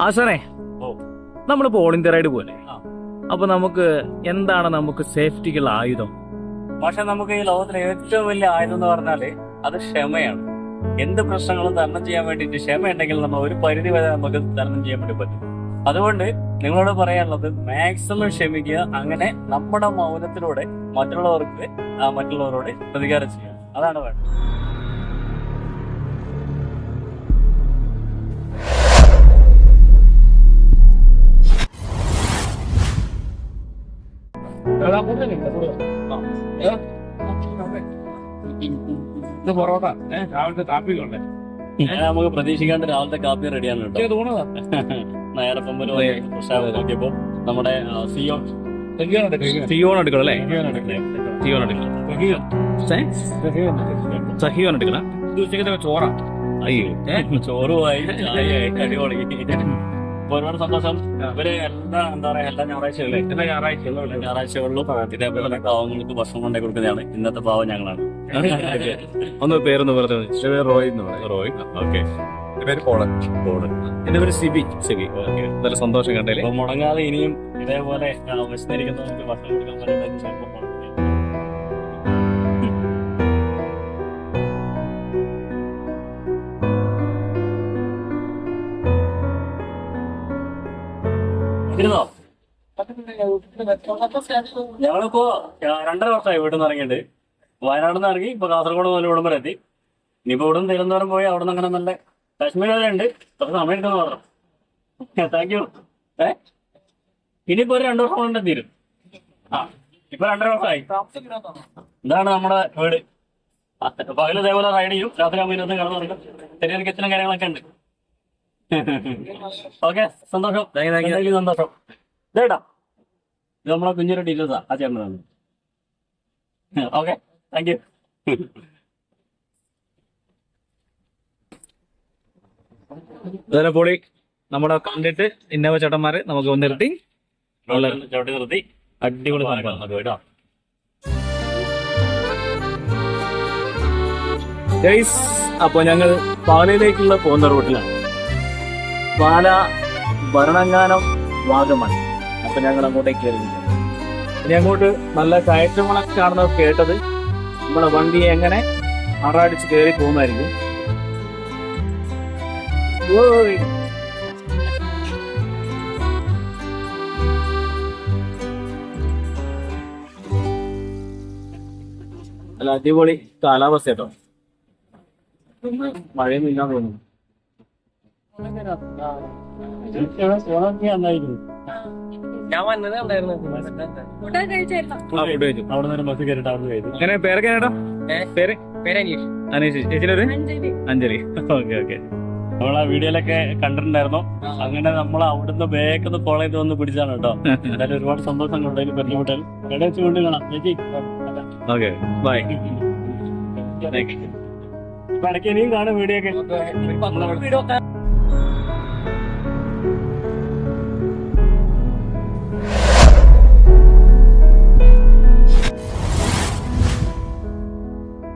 ആശാനെ ഓ. നമ്മളിപ്പോ all India ride പോലെ. അപ്പൊ നമുക്ക് എന്താണ് നമുക്ക് സേഫ്റ്റിക്കുള്ള ആയുധം? പക്ഷെ നമുക്ക് ഈ ലോകത്തിലെ ഏറ്റവും വലിയ ആയുധം എന്ന് പറഞ്ഞാൽ അത് ക്ഷമയാണ്. എന്ത് പ്രശ്നങ്ങളും തരണം ചെയ്യാൻ വേണ്ടിയിട്ട് ക്ഷമ ഉണ്ടെങ്കിൽ നമ്മൾ ഒരു പരിധി വരെ നമുക്ക് തരണം ചെയ്യാൻ വേണ്ടി പറ്റും. അതുകൊണ്ട് നിങ്ങളോട് പറയാനുള്ളത് മാക്സിമം ക്ഷമിക്കുക. അങ്ങനെ നമ്മുടെ മൗനത്തിലൂടെ മറ്റുള്ളവർക്ക് മറ്റുള്ളവരോട് പ്രതികാരം ചെയ്യുക. അതാണ് വേണ്ടത്. ഇത് പൊറോട്ട. ഏഹ് രാവിലത്തെ കാപ്പികളുണ്ട് അങ്ങനെ നമുക്ക് പ്രതീക്ഷിക്കാണ്ട് രാവിലത്തെ കാപ്പി റെഡിയാണ് കേട്ടോ. നോക്കിയപ്പോ നമ്മുടെ സിയോൺ എടുക്കണം അല്ലേ? സിയോൺ എടുക്കണം. എടുക്കണം. ഉച്ചക്കത്തെ ചോറാ. അയ്യോ. ചോറുമായി ചായയായി അടിപൊളി അപ്പൊ ഒരുപാട് സന്തോഷം. ഇവർ എല്ലാ എന്താ പറയാ എല്ലാ ഞായറാഴ്ചകളിലും എല്ലാ ഞായറാഴ്ച ഞായറാഴ്ചകളിലും ഇതേപോലെ പാവങ്ങൾക്ക് ഭക്ഷണം കൊണ്ടേ കൊടുക്കുന്നതാണ്. ഇന്നത്തെ പാവം ഞങ്ങളാണ്. ഒന്ന് പേരൊന്ന് പറഞ്ഞു റോയ് എന്ന് പറയും. റോയ്. ഓക്കെ. പേര് പോളൻ എന്റെ പേര് സിബി. സിബി ഓക്കെ. നല്ല സന്തോഷം കണ്ടല്ലേ മുടങ്ങാതെ ഇനിയും ഇതേപോലെ വിശന്നിരിക്കുന്നവർക്ക് ഭക്ഷണം കൊടുക്കാൻ പറ്റുന്ന ഇരുന്നോ? ഞങ്ങളിപ്പോ രണ്ടര വർഷമായി വീട്ടിൽ നിന്ന് ഇറങ്ങിയിട്ട്. വയനാട് നിന്ന് ഇറങ്ങി ഇപ്പൊ കാസർഗോഡ് മുതൽ ഇവിടം വരെ എത്തി. ഇനിയിപ്പോ ഇവിടെ നിന്ന് തിരുവനന്തപുരം പോയി അവിടെ നിന്ന് അങ്ങനെ നല്ല കാശ്മീർ വരെ ഉണ്ട് കുറച്ച് സമയം എടുക്കുന്ന മാത്രം. താങ്ക് യു ഏ? ഇനിയിപ്പോ ഒരു രണ്ടു വർഷം കൊണ്ട് തീരും. ആ ഇപ്പൊ രണ്ടര വർഷമായി. ഇതാണ് നമ്മുടെ വീട്. പകൽ ഇതേപോലെ റൈഡ് ചെയ്യും രാത്രി ആകുമ്പോൾ ഇരുന്ന് കിടന്നു കിച്ചനും കാര്യങ്ങളൊക്കെ ഉണ്ട്. ഓക്കെ സന്തോഷം. എന്തായാലും സന്തോഷം? ഇതേട്ടാ ഇത് നമ്മളെ കുഞ്ഞൊരു ഡീറ്റെയിൽസാ ആ. ചേട്ടനാണ് ഓക്കെ താങ്ക് യു അതുപോലെ പോളി. നമ്മളെ കണ്ടിട്ട് ഇന്നവ ചേട്ടന്മാര് നമുക്ക് നിർത്തി ചവിട്ടി നിർത്തി. അടിപൊളി സാധനം അത് കേട്ടോ. ഗൈസ് അപ്പൊ ഞങ്ങൾ പാലയിലേക്കുള്ള പോകുന്ന റൂട്ടിലാണ് പാല ഭരണങ്ങാനം വാഗമൺ. അപ്പൊ ഞങ്ങൾ അങ്ങോട്ടേക്ക് കയറി ഇനി അങ്ങോട്ട് നല്ല കയറ്റങ്ങളൊക്കെ കാണുന്നത് കേട്ടത് നമ്മളെ വണ്ടി എങ്ങനെ അറാടിച്ച് കയറി പോകുന്നതായിരിക്കും. നല്ല അടിപൊളി കാലാവസ്ഥ കേട്ടോ മഴയൊന്നും ഇല്ലാന്ന് തോന്നുന്നു. ഞാൻ വന്നത് ഉണ്ടായിരുന്നു കഴിച്ചായിരുന്നോ? അങ്ങനെ പേരൊക്കെ ഏ? പേര്? അനീഷ് അനീഷ്. ചേച്ചിയുടെ അഞ്ജലി. അഞ്ജലി. Okay okay. നമ്മൾ ആ വീഡിയോയിലൊക്കെ കണ്ടിട്ടുണ്ടായിരുന്നു. അങ്ങനെ നമ്മൾ അവിടുന്ന് ബേക്കൊന്ന് ചെയ്ത് വന്ന് പിടിച്ചാണ് കേട്ടോ. എന്തായാലും ഒരുപാട് സന്തോഷം കൊണ്ടതിൽ പരിചയപ്പെട്ടാൽ എവിടെ വെച്ച് കൊണ്ട് കാണാം? ചേച്ചി. Okay bye. ഇടയ്ക്ക് ഇനിയും കാണും വീഡിയോ ഒക്കെ വീഡിയോ